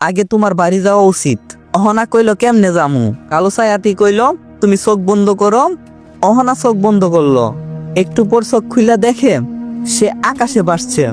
আগে তোমার বাড়ি যাওয়া উচিত। অহনা কইল, কেমনে যামু? কালো ছায়াটি কইল, তুমি চোখ বন্ধ করো। অহনা চোখ বন্ধ করল। একটু পর চোখ খুইলা দেখে, সে আকাশে বাসছে।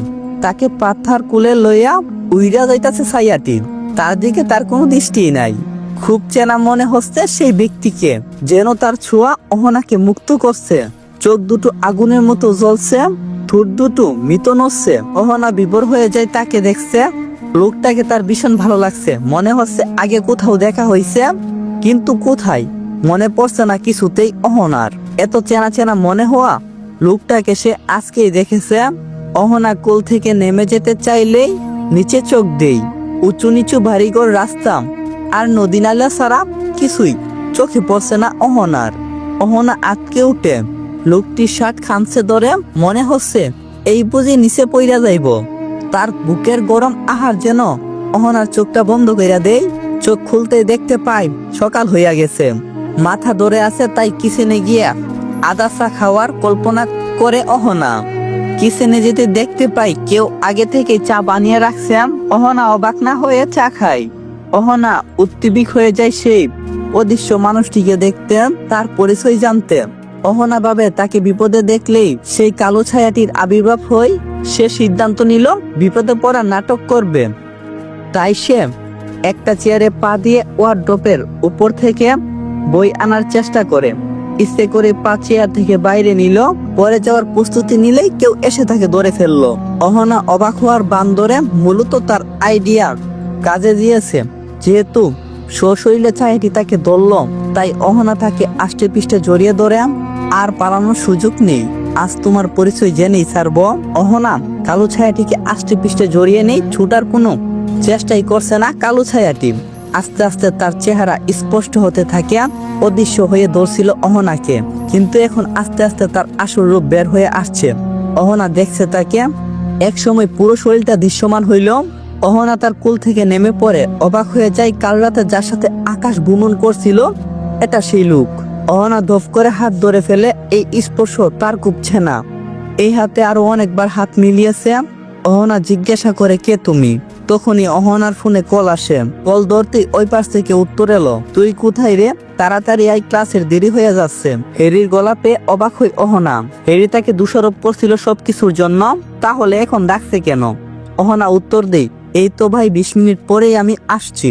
তাকে পাথার কুলে লইয়া উইরা যাইতাছে ছায়াটি তার দিকে তার কোনো দৃষ্টি নাই। খুব চেনা মনে হচ্ছে সেই ব্যক্তিকে, যেন তার ছোঁয়া অহনাকে মুক্ত করছে। চোখ দুটো আগুনের মতো জ্বলছে, ঠোঁট দুটো মৃত নড়ছে। অহনা বিভোর হয়ে যায়, তাকে দেখছে। লোকটাকে তার ভীষণ ভালো লাগছে। মনে হচ্ছে আগে কোথাও দেখা হয়েছে, কিন্তু কোথায়? মনে পড়ছে না কিছুতেই অহনার। এত চেনা চেনা মনে হওয়া লোকটাকে সে আজকেই দেখেছে। অহনা কোল থেকে নেমে যেতে চাইলেই নিচে চোখ দেই। উঁচু নিচু ভারীগড় রাস্তা আর নদী নালা ছাড়া কিছুই চোখে পড়ছে না অহনার। অহনা আটকে উঠে লোকটির শার্ট খামছে ধরে মনে হচ্ছে এই বুঝি নিচে পইরা যাইব। তার বুকের গরম আহার যেন অহনার চোখটা বন্ধ কইরা দেই, চোখ খুলতে দেখতে পাই সকাল হইয়া গেছে। মাথা ধরে আছে তাই কিচেনে গিয়া আদা চা খাওয়ার কল্পনা করে অহনা। কিচেনে যেতে দেখতে পাই কেউ আগে থেকে চা বানিয়ে রাখছে অহনা অবাক না হয়ে চা খায়। অহনা উত্তেবিক হয়ে যায় সেই অদৃশ্য মানুষটিকে দেখতেন, তার পরিচয় জানতে অহনা ভাবে তাকে বিপদে দেখলেই সেই কালো ছায়াটির আবির্ভাব হই সে সিদ্ধান্ত নিল, বিপদে পড়া নাটক করবে। তাই সে একটা চেয়ারে পা দিয়ে ওয়ার ওয়ার্ড্রপের উপর থেকে বই আনার চেষ্টা করে। ইচ্ছে করে পা চেয়ার থেকে বাইরে নিল, পরে যাওয়ার প্রস্তুতি নিলেই কেউ এসে তাকে ধরে ফেলল। অহনা অবাক হওয়ার বান্দরে মূলত তার আইডিয়া কাজে দিয়েছে। যেহেতু সশরীরে ছায়াটি তাকে ধরল, তাই অহনা তাকে আষ্টে পিষ্টে জড়িয়ে ধরে আর পালানোর সুযোগ নেই। আজ তোমার পরিচয় জেনেই ছাড়ব অহনা, কালো ছায়াটিকে আষ্টে পিষ্টে জড়িয়ে নেই, ছুটার কোনো চেষ্টাই করছে না কালো ছায়াটি। আস্তে আস্তে তার চেহারা স্পষ্ট হতে থাকে, অদৃশ্য হয়ে ধরছিল অহনাকে। কিন্তু এখন আস্তে আস্তে তার আসল রূপ বের হয়ে আসছে। অহনা দেখছে তাকে এক সময় পুরো শরীরটা দৃশ্যমান হইল। অহনা তার কুল থেকে নেমে পড়ে, অবাক হয়ে যায় কাল রাতে যার সাথে আকাশ ভ্রমণ করছিল, এটা সেই লোক। অহনা করে হাত ধরে ফেলে এই স্পর্শ তার কুপছে না। এই হাতে আরও অনেকবার হাত মিলিয়েছে। অহনা জিজ্ঞাসা করে, কে তুমি? তখনই অহনার ফোনে কল আসে। কল ধরতেই ওই পাশ থেকে উত্তর এলো, তুই কোথায় রে? তাড়াতাড়ি এই ক্লাসের দেরি হয়ে যাচ্ছে। হেরির গলা পেয়ে অবাক হই অহনা। হেরি তাকে দোষারোপ করছিল সবকিছুর জন্য, তাহলে এখন ডাকছে কেন? অহনা উত্তর দেই, এই তো ভাই, বিশ মিনিট পরেই আমি আসছি।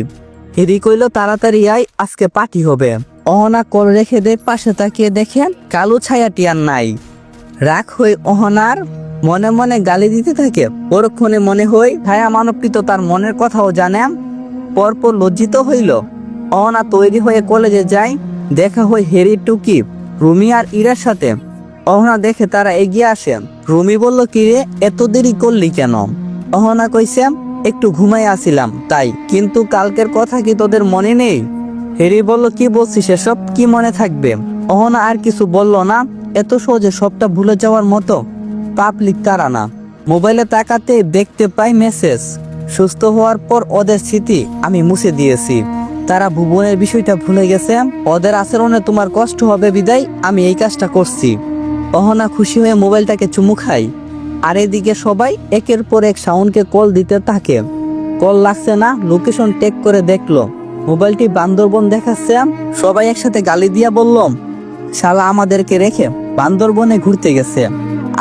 হেরি কইল, তাড়াতাড়ি আয়, আজকে পার্টি হবে। অহনা কল রেখে দে, পাশে তাকিয়ে দেখেন কালো ছায়াটি আর নাই। রাগ হই অহনার মনে মনে গালি দিতে থাকে। পরক্ষণে মনে হই ছায়া মানবটি তো তার মনের কথাও জানেন পরপর লজ্জিত হইল। অহনা তৈরি হয়ে কলেজে যায়। দেখা হই হেরি টুকি, রুমি আর ইরার সাথে। অহনা দেখে তারা এগিয়ে আসেন রুমি বলল, কি রে, এত দেরি করলি কেন? অহনা কইছে, একটু ঘুমাই আসিলাম, তাই। কিন্তু কালকের কথা কি তোদের মনে নেই? হেরি বলল, কি বলছিস এসব? কি মনে থাকবে? অহনা আর কিছু বলল না। এত সহজে সবটা ভুলে যাওয়ার মতো পাবলিক তারা না। মোবাইলে তাকাতে দেখতে পাই মেসেজ। সুস্থ হওয়ার পর ওদের স্মৃতি আমি মুছে দিয়েছি। তারা ভুবনের বিষয়টা ভুলে গেছে। ওদের আচরণে তোমার কষ্ট হবে বিদায়, আমি এই কাজটা করছি। অহনা খুশি হয়ে মোবাইলটাকে চুমু খাই আর এদিকে সবাই একের পর এক সাউন্ডকে কল দিতে থাকে। কল লাগছে না, লোকেশন টেক করে দেখল। মোবাইলটি বান্দরবন দেখাচ্ছে সবাই একসাথে গালি দিয়া বললাম শালা আমাদেরকে রেখে বান্দরবনে ঘুরতে গেছে।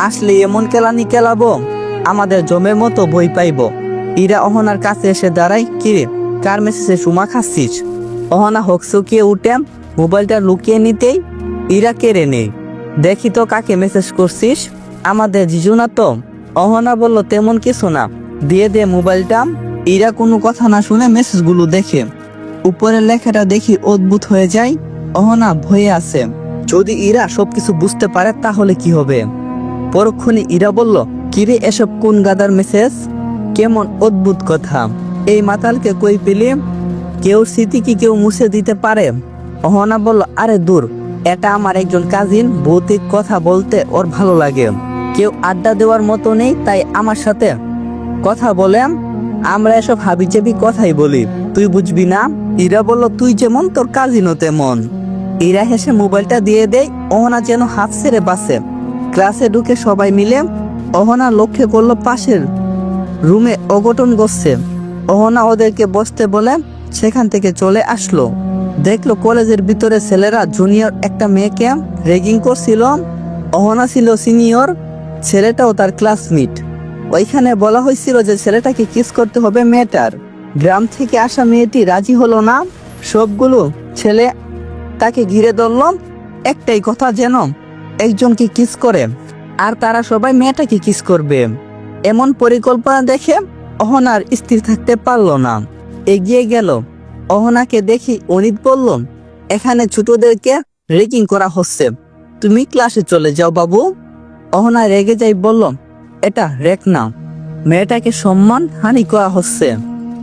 আসলে এমন কেলানি কেলাবো, আমাদের জমের মতো বই পাইব। ইরা অহনার কাছে এসে দাঁড়াই কিরে কার মেসেজে সুমা খাচ্ছিস? অহনা হকসুকিয়ে উঠে মোবাইলটা লুকিয়ে নিতেই, ইরা কেড়ে নেই দেখি তো কাকে মেসেজ করছিস? আমাদের জিজু না তো। অহনা বলল, তেমন কিছু না। দিয়ে দে মোবাইলটা ইরা কোনো কথা না শুনে মেসেজগুলো দেখে। উপরের লেখাটা দেখি অদ্ভুত হয়ে যায়, অহনা ভয়ে আছে। যদি ইরা সবকিছু বুঝতে পারে, তাহলে কি হবে? পরক্ষণে ইরা বলল, কিরে, এসব কোন গাদার মেসেজ কেমন অদ্ভুত কথা। এই মাতালকে কই পেলে? কেউ স্মৃতি কি কেউ মুছে দিতে পারে? অহনা বলল, আরে দূর, এটা আমার একজন কাজিন ভৌতিক কথা বলতে ওর ভালো লাগে। কেউ আড্ডা দেওয়ার মতো নেই, তাই আমার সাথে কথা বলে আমরা এসব হাবিজাবি কথাই বলি। তুই বুঝবি না? ইরা বলল, তুই যেমন, তোর কাজিনও তেমন। ইরা হেসে মোবাইলটা দিয়ে দেয়, অহনা যেন হাত ছেড়ে বাসে। ক্লাসে ঢুকে সবাই মিলে অহনা লক্ষ্যে করল পাশের রুমে অঘটন গড়ছে অহনা ওদেরকে বসতে বলে সেখান থেকে চলে আসলো। দেখল কলেজের ভিতরে ছেলেরা জুনিয়র একটা মেয়েকে রেগিং করছিল। অহনা ছিল সিনিয়র, ছেলেটাও তার ক্লাসমেট। ওইখানে বলা হয়েছিল যে ছেলেটাকে কিস করতে হবে মেয়েটার। গ্রাম থেকে আসা মেয়েটি রাজি হলো না। সবগুলো ছেলে তাকে ঘিরে ধরল। একটাই কথা যেন, একজনকে কিস করে আর তারা সবাই মেয়েটাকে কিস করবে। এমন পরিকল্পনা দেখে অহনার স্থির থাকতে পারল না। এগিয়ে গেল। অহনাকে দেখি অনিত বলল, এখানে ছোটদেরকে রেকিং করা হচ্ছে। তুমি ক্লাসে চলে যাও বাবু। অহনা রেগে যাই বলল এটা রেক না। মেয়েটাকে সম্মান হানি করা হচ্ছে।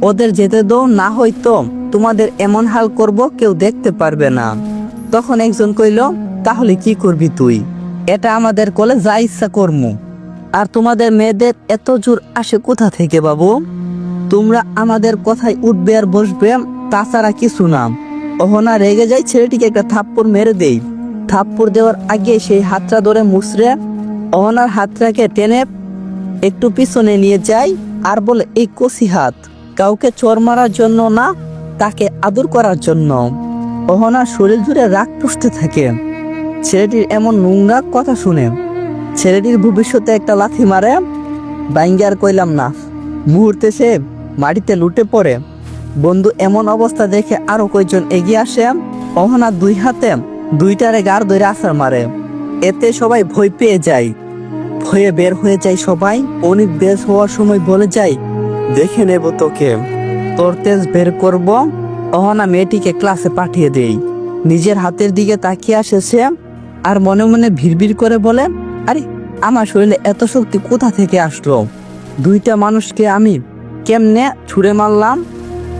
ওদের যেতে দাও না হয়তো তোমাদের এমন হাল করব কেউ দেখতে পারবে না। তখন একজন কইল, তাহলে কি করবি তুই? এটা আমাদের কলে যা ইচ্ছা কর্ম। আর তোমাদের মেয়েদের এত জোর আসে কোথা থেকে বাবু? তোমরা আমাদের কথায় উঠবে আর বসবে, তাছাড়া কিছু না। অহনা রেগে যায় ছেলেটিকে একটা থাপ্পড় মেরে দেই। থাপ্পড় দেওয়ার আগে সেই হাতটা ধরে মুসরে অহনার হাতটাকে টেনে একটু পিছনে নিয়ে যায় আর বলে, এই কষি হাত, কাউকে চর মারার জন্য না, তাকে আদর করার জন্য। অহনার শরীর জুড়ে রাগ পুষতে থাকে। ছেলেটির এমন নোংরা কথা শুনে ছেলেটির ভবিষ্যতে একটা লাথি মারে। বাইঙ্গার কইলাম, না, মুহূর্তে সে মাটিতে লুটে পড়ে। বন্ধু, এমন অবস্থা দেখে আরও কয়েকজন এগিয়ে আসে। অহনা দুই হাতে দুইটারে গার ধরে আসার মারে। এতে সবাই ভয় পেয়ে যায়। ভয়ে বের হয়ে যায় সবাই। অনেক বের হওয়ার সময় বলে যায়, দেখে নেব তোকে। তোর তেজ বের করব। অহনা মেয়েটিকে ক্লাসে পাঠিয়ে দেই। নিজের হাতের দিকে তাকিয়ে আসে সে আর মনে মনে ভিড় করে বলে, আরে, আমার শরীরে এত শক্তি কোথা থেকে আসলো? দুইটা মানুষকে আমি কেমনে ছুঁড়ে মারলাম?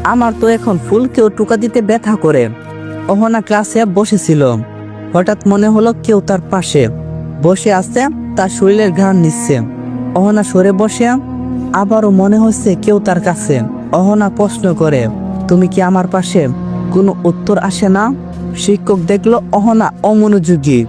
আমার তো এখন ফুলকেও টুকা দিতে ব্যথা করে। অহনা ক্লাসে বসেছিল। হঠাৎ মনে হলো কেউ তার পাশে। বসে আছে, তার শরীরের ঘ্রাণ নিচ্ছে। অহনা সরে বসে, আবারও মনে হচ্ছে কেউ তার কাছে। অহনা প্রশ্ন করে, তুমি কি আমার পাশে কোনো উত্তর আসে না? শিক্ষক দেখল অহনা অমনোযোগী।